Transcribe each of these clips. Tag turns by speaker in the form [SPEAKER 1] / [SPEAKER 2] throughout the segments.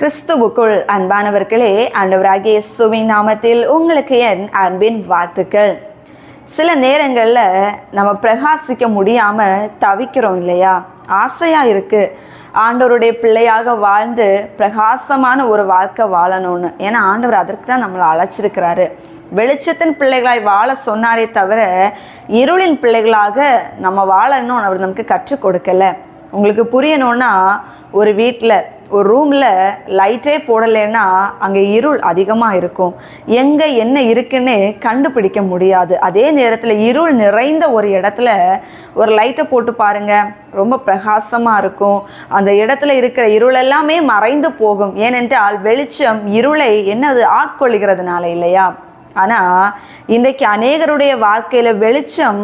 [SPEAKER 1] கிறிஸ்துவுக்குள் அன்பானவர்களே ஆண்டவராகிய இயேசுவின் நாமத்தில் உங்களுக்கு என் அன்பின் வாழ்த்துக்கள். சில நேரங்களில் நம்ம பிரகாசிக்க முடியாமல் தவிக்கிறோம் இல்லையா? ஆசையாக இருக்குது ஆண்டவருடைய பிள்ளையாக வாழ்ந்து பிரகாசமான ஒரு வாழ்க்கை வாழணும்னு. ஏன்னா ஆண்டவர் அதற்கு தான் நம்மளை அழைச்சிருக்கிறாரு. வெளிச்சத்தின் பிள்ளைகளாய் வாழ சொன்னாரே தவிர இருளின் பிள்ளைகளாக நம்ம வாழணும் அவர் நமக்கு கற்றுக் கொடுக்கல. உங்களுக்கு புரியணும்னா ஒரு வீட்டில் ஒரு ரூமில் லைட்டே போடலைன்னா அங்கே இருள் அதிகமாக இருக்கும். எங்கே என்ன இருக்குன்னு கண்டுபிடிக்க முடியாது. அதே நேரத்தில் இருள் நிறைந்த ஒரு இடத்துல ஒரு லைட்டை போட்டு பாருங்கள் ரொம்ப பிரகாசமாக இருக்கும். அந்த இடத்துல இருக்கிற இருள் எல்லாமே மறைந்து போகும். ஏனென்றால் வெளிச்சம் இருளை என்னது? ஆட்கொள்கிறதுனால இல்லையா? ஆனால் இன்றைக்கு அநேகருடைய வாழ்க்கையில் வெளிச்சம்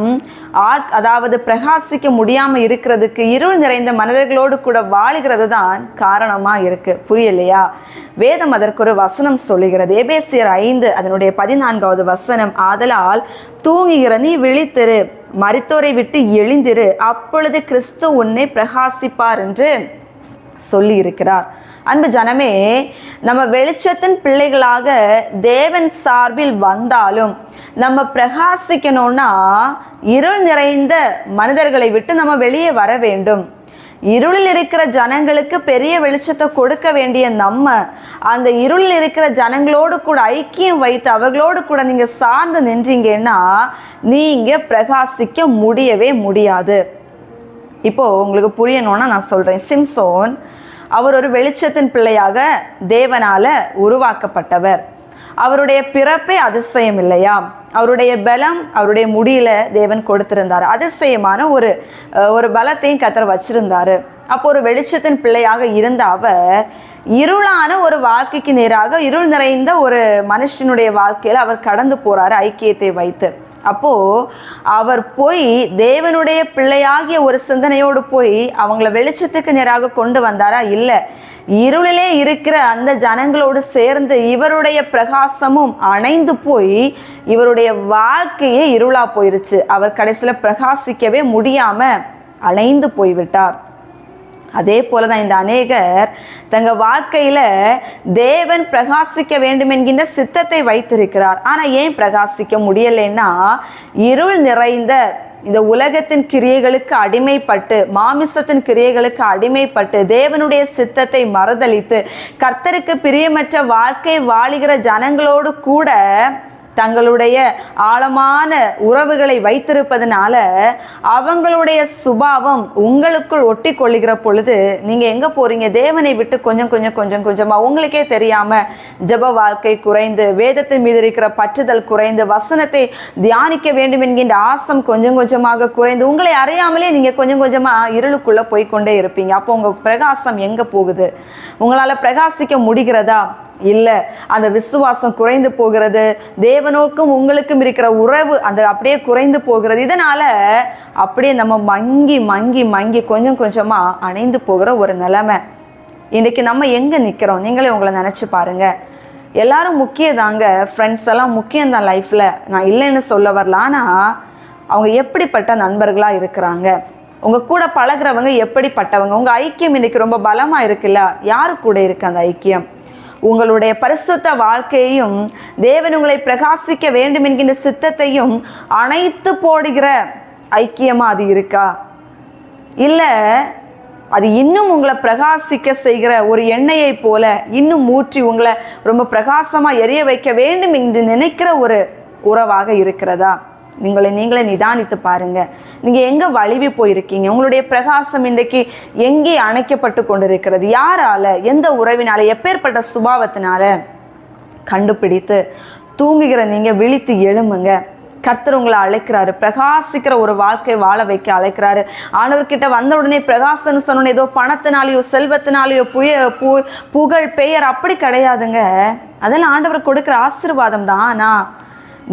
[SPEAKER 1] ஆட் அதாவது பிரகாசிக்க முடியாமல் இருக்கிறதுக்கு இருள் நிறைந்த மனிதர்களோடு கூட வாழுகிறது தான் காரணமாக இருக்குது புரியலையா? வேதம் அதற்கு ஒரு வசனம் சொல்லுகிறது. ஏபேசியர் ஐந்து அதனுடைய பதினான்காவது வசனம் ஆதலால் தூங்குகிற நீ விழித்திரு மருத்துவரை விட்டு எழுந்திரு அப்பொழுது கிறிஸ்து உன்னை பிரகாசிப்பார் என்று சொல்லி இருக்கிறார் அன்பு ஜனமே நம்ம வெளிச்சத்தின் பிள்ளைகளாக தேவன் சார்பில் வந்தாலும் நம்ம பிரகாசிக்கணும்னா இருள் நிறைந்த மனிதர்களை விட்டு நம்ம வெளியே வர வேண்டும். இருளில் இருக்கிற ஜனங்களுக்கு பெரிய வெளிச்சத்தை கொடுக்க வேண்டிய நம்ம அந்த இருளில் இருக்கிற ஜனங்களோடு கூட ஐக்கியம் வைத்து அவர்களோடு கூட நீங்கள் சார்ந்து நின்றீங்கன்னா நீங்கள் பிரகாசிக்க முடியவே முடியாது. இப்போது உங்களுக்கு புரியணும்னா நான் சொல்கிறேன் சிம்சோன் அவர் ஒரு வெளிச்சத்தின் பிள்ளையாக தேவனால உருவாக்கப்பட்டவர். அவருடைய பிறப்பே அதிசயம் இல்லையா? அவருடைய பலம் அவருடைய முடியில தேவன் கொடுத்திருந்தார். அதிசயமான ஒரு ஒரு பலத்தையும் கத்தர் வச்சிருந்தாரு. அப்போ ஒரு வெளிச்சத்தின் பிள்ளையாக இருந்த அவர் இருளான ஒரு வாழ்க்கைக்கு நேராக இருள் நிறைந்த ஒரு மனுஷனுடைய வாழ்க்கையில் அவர் கடந்து போறாரு ஐக்கியத்தை வைத்து. அப்போது அவர் போய் தேவனுடைய பிள்ளையாகிய ஒரு சிந்தனையோடு போய் அவங்கள வெளிச்சத்துக்கு நேராக கொண்டு வந்தாரா? இல்லை. இருளிலே இருக்கிற அந்த ஜனங்களோடு சேர்ந்து இவருடைய பிரகாசமும் அணைந்து போய் இவருடைய வாழ்க்கையே இருளா போயிருச்சு. அவர் கடைசியில் பிரகாசிக்கவே முடியாமல் அலைந்து போய்விட்டார். அதே போல தான் இந்த அநேகர் தங்க வாழ்க்கையில தேவன் பிரகாசிக்க வேண்டும் என்கின்ற சித்தத்தை வைத்திருக்கிறார். ஆனா ஏன் பிரகாசிக்க முடியலைன்னா இருள் நிறைந்த இந்த உலகத்தின் கிரியைகளுக்கு அடிமைப்பட்டு மாமிசத்தின் கிரியைகளுக்கு அடிமைப்பட்டு தேவனுடைய சித்தத்தை மறுதளித்து கர்த்தருக்கு பிரியமற்ற வாழ்க்கை வாழுகிற ஜனங்களோடு கூட தங்களுடைய ஆழமான உறவுகளை வைத்திருப்பதனால அவங்களுடைய சுபாவம் உங்களுக்குள் ஒட்டி கொள்ளுகிற பொழுது நீங்கள் எங்கே போகிறீங்க தேவனை விட்டு கொஞ்சம் கொஞ்சம் கொஞ்சம் கொஞ்சமாக உங்களுக்கே தெரியாமல் ஜெப வாழ்க்கை குறைந்து வேதத்தின் மீது இருக்கிற பற்றுதல் குறைந்து வசனத்தை தியானிக்க வேண்டும் என்கின்ற ஆசம் கொஞ்சம் கொஞ்சமாக குறைந்து உங்களை அறியாமலே நீங்கள் கொஞ்சம் கொஞ்சமாக இருளுக்குள்ளே போய்க்கொண்டே இருப்பீங்க. அப்போ உங்கள் பிரகாசம் எங்கே போகுது? உங்களால் பிரகாசிக்க முடிகிறதா? இல்லை. அந்த விசுவாசம் குறைந்து போகிறது தேவனோக்கும் உங்களுக்கும் இருக்கிற உறவு அந்த அப்படியே குறைந்து போகிறது. இதனால அப்படியே நம்ம மங்கி மங்கி மங்கி கொஞ்சம் கொஞ்சமாக அணைந்து போகிற ஒரு நிலைமை. இன்றைக்கி நம்ம எங்கே நிற்கிறோம் நீங்களே உங்களை நினச்சி பாருங்கள் எல்லாரும் முக்கியதாங்க. ஃப்ரெண்ட்ஸ் எல்லாம் முக்கியம் தான் நான் இல்லைன்னு சொல்ல வரல. ஆனால் அவங்க எப்படிப்பட்ட நண்பர்களாக இருக்கிறாங்க? உங்கள் கூட பழகுறவங்க எப்படிப்பட்டவங்க? உங்கள் ஐக்கியம் இன்றைக்கி ரொம்ப பலமாக இருக்குல்ல? யாரு கூட இருக்குது அந்த ஐக்கியம்? உங்களுடைய பரிசுத்த வாழ்க்கையையும் தேவன் உங்களை பிரகாசிக்க வேண்டும் என்கின்ற சித்தத்தையும் அணைத்து போடுகிற ஐக்கியமா அது இருக்கா? இல்ல அது இன்னும் உங்களை பிரகாசிக்க செய்கிற ஒரு எண்ணெயை போல இன்னும் ஊற்றி உங்களை ரொம்ப பிரகாசமா எரிய வைக்க வேண்டும் என்று நினைக்கிற ஒரு உறவாக இருக்கிறதா? உங்களை நீங்களே நிதானித்து பாருங்க. நீங்க எங்க வழிவி போயிருக்கீங்க? உங்களுடைய பிரகாசம் இன்றைக்கு எங்கே அணைக்கப்பட்டு கொண்டிருக்கிறது? யாரால? எந்த உறவினால? எப்பேற்பட்ட சுபாவத்தினால? கண்டுபிடித்து தூங்குகிற நீங்க விழித்து எழும்புங்க. கர்த்தர் உங்களை அழைக்கிறாரு. பிரகாசிக்கிற ஒரு வாழ்க்கை வாழ வைக்க அழைக்கிறாரு. ஆண்டவர்கிட்ட வந்த உடனே பிரகாசம்னு சொன்னோன்னே ஏதோ பணத்தினாலேயோ செல்வத்தினாலேயோ புய பு புகழ் பெயர் அப்படி கிடையாதுங்க. அதெல்லாம் ஆண்டவர் கொடுக்குற ஆசீர்வாதம் தான். ஆனா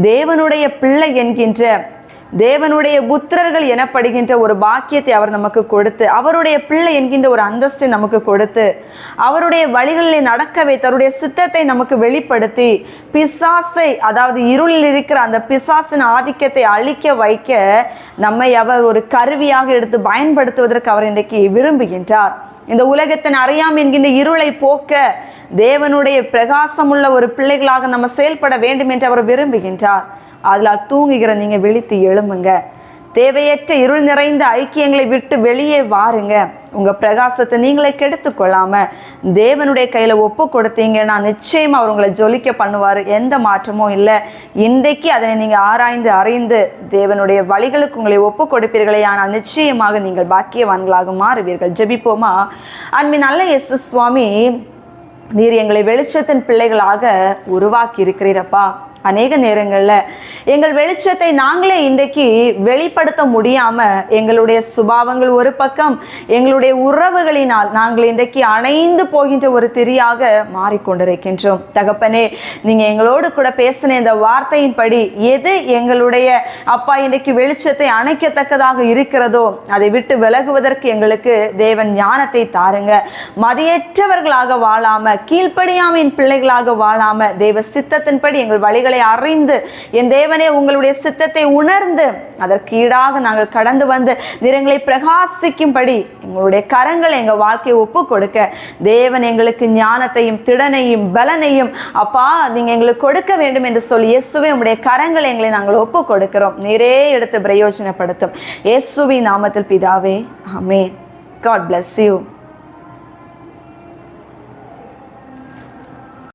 [SPEAKER 1] தேவனுடைய பிள்ளை என்கின்ற தேவனுடைய புத்திரர்கள் எனப்படுகின்ற ஒரு பாக்கியத்தை அவர் நமக்கு கொடுத்து அவருடைய பிள்ளை என்கின்ற ஒரு அந்தஸ்தை நமக்கு கொடுத்து அவருடைய வழிகளில் நடக்க வைத்து அவருடைய சித்தத்தை நமக்கு வெளிப்படுத்தி பிசாசை அதாவது இருளில் இருக்கிற அந்த பிசாசின் ஆதிக்கத்தை அழிக்க வைக்க நம்மை அவர் ஒரு கருவியாக எடுத்து பயன்படுத்துவதற்கு அவர் இன்றைக்கு விரும்புகின்றார். இந்த உலகத்தின் அறியாம் என்கின்ற இருளை போக்க தேவனுடைய பிரகாசமுள்ள ஒரு பிள்ளைகளாக நம்ம செயல்பட வேண்டும் என்று அவர் விரும்புகின்றார். அதில் தூங்குகிற நீங்கள் விழித்து எழும்புங்க. தேவையற்ற இருள் நிறைந்த ஐக்கியங்களை விட்டு வெளியே வாருங்க. உங்கள் பிரகாசத்தை நீங்களே கெடுத்து கொள்ளாமல் தேவனுடைய கையில் ஒப்பு கொடுத்தீங்கன்னா நிச்சயமாக அவர் உங்களை ஜொலிக்க பண்ணுவார். எந்த மாற்றமும் இல்லை. இன்றைக்கு அதனை நீங்கள் ஆராய்ந்து அறிந்து தேவனுடைய வழிகளுக்கு உங்களை ஒப்பு கொடுப்பீர்களே. ஆனால் நிச்சயமாக நீங்கள் பாக்கியவான்களாக மாறுவீர்கள். ஜெபிப்போமா? அன்பின் நல்ல எஸ் சுவாமி நீர் எங்களை வெளிச்சத்தின் பிள்ளைகளாக உருவாக்கி இருக்கிறீரப்பா அநேக நேரங்களில் எங்கள் வெளிச்சத்தை நாங்களே இன்றைக்கு வெளிப்படுத்த முடியாமல் எங்களுடைய சுபாவங்கள் ஒரு பக்கம் எங்களுடைய உறவுகளினால் நாங்கள் இன்றைக்கு அணைந்து போகின்ற ஒரு திரியாக மாறிக்கொண்டிருக்கின்றோம். தகப்பனே நீங்கள் எங்களோடு கூட பேசின இந்த வார்த்தையின்படி எது எங்களுடைய அப்பா இன்றைக்கு வெளிச்சத்தை அணைக்கத்தக்கதாக இருக்கிறதோ அதை விட்டு விலகுவதற்கு எங்களுக்கு தேவன் ஞானத்தை தாருங்க. மதியற்றவர்களாக வாழாமல் கீழ்ப்படியாமையின் பிள்ளைகளாக வாழாம தேவ சித்தத்தின்படி எங்கள் வழிகளை அறிந்து என் தேவனே உங்களுடைய சித்தத்தை உணர்ந்து அதற்கு ஈடாக நாங்கள் கடந்து வந்து நிறங்களை பிரகாசிக்கும்படி எங்களுடைய கரங்களை எங்கள் வாழ்க்கையை ஒப்பு கொடுக்க தேவன் எங்களுக்கு ஞானத்தையும் திடனையும் பலனையும் அப்பா நீங்கள் எங்களுக்கு கொடுக்க வேண்டும் என்று சொல்லி இயேசுவே உங்களுடைய கரங்களை எங்களை நாங்கள் ஒப்பு கொடுக்கிறோம். நிறைய எடுத்து பிரயோஜனப்படுத்தும். இயேசுவி நாமத்தில் பிதாவே ஆமென். God bless you